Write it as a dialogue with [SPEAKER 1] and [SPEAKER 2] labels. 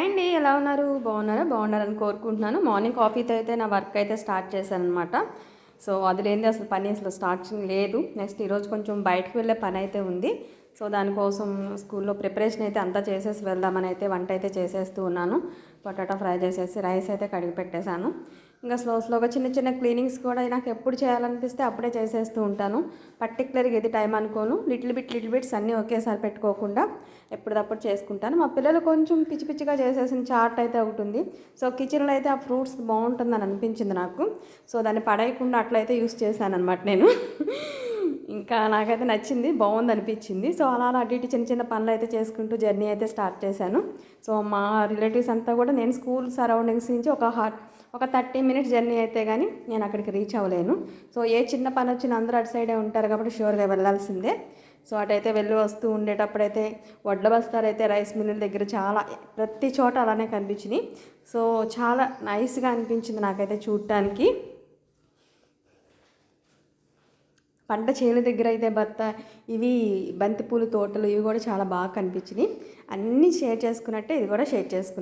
[SPEAKER 1] Hi అండి ఎలా ఉన్నారు? బాగున్నారా? బాగున్నారని కోరుకుంటున్నాను. మార్నింగ్ కాఫీతో అయితే నా వర్క్ అయితే స్టార్ట్ చేశాను అనమాట సో అది లేనిది అసలు పని అసలు స్టార్ట్ లేదు. నెక్స్ట్ ఈరోజు కొంచెం బయటకు వెళ్ళే పని అయితే ఉంది. సో దానికోసం స్కూల్లో ప్రిపరేషన్ అయితే అంతా చేసేసి వెళ్దామని అయితే వంట అయితే చేసేస్తూ ఉన్నాను. పొటాటో ఫ్రై చేసేసి రైస్ అయితే కడిగి పెట్టేశాను. ఇంకా స్లో స్లోగా చిన్న చిన్న క్లీనింగ్స్ కూడా నాకు ఎప్పుడు చేయాలనిపిస్తే అప్పుడే చేసేస్తూ ఉంటాను. పర్టికులర్గా ఇది టైం అనుకోను. లిటిల్ బిట్ లిటిల్ బిట్స్ అన్నీ ఒకేసారి పెట్టుకోకుండా ఎప్పటిదప్పుడు చేసుకుంటాను. మా పిల్లలు కొంచెం పిచ్చి పిచ్చిగా చేసేసిన చాట్ అయితే ఒకటి ఉంది. సో కిచెన్లో అయితే ఆ ఫ్రూట్స్ బాగుంటుందని అనిపించింది నాకు. సో దాన్ని పడేయకుండా అట్లయితే యూస్ చేశాను అనమాట నేను. ఇంకా నాకైతే నచ్చింది బాగుంది అనిపించింది సో అలా అటు ఇటు చిన్న చిన్న పనులు అయితే చేసుకుంటూ జర్నీ అయితే స్టార్ట్ చేశాను. సో మా రిలేటివ్స్ అంతా కూడా నేను స్కూల్ సరౌండింగ్స్ నుంచి ఒక హాట్ ఒక థర్టీ మినిట్స్ జర్నీ అయితే కానీ నేను అక్కడికి రీచ్ అవ్వలేను. సో ఏ చిన్న పని వచ్చినా అందరూ అటు సైడే ఉంటారు కాబట్టి షూర్గా వెళ్ళాల్సిందే. సో అటైతే వెళ్ళి వస్తూ ఉండేటప్పుడైతే వడ్ల బస్తాలైతే రైస్ మిల్లుల దగ్గర చాలా ప్రతి చోట అలానే కనిపించినాయి. సో చాలా నైస్గా అనిపించింది నాకైతే చూడటానికి పంట చేను దగ్గర అయితే బత్త ఇవి బంతిపూల తోటలు ఇవి కూడా చాలా బాగా కనిపించినాయి. అన్నీ షేర్ చేసుకున్నట్టే ఇది కూడా షేర్ చేసుకున్నాను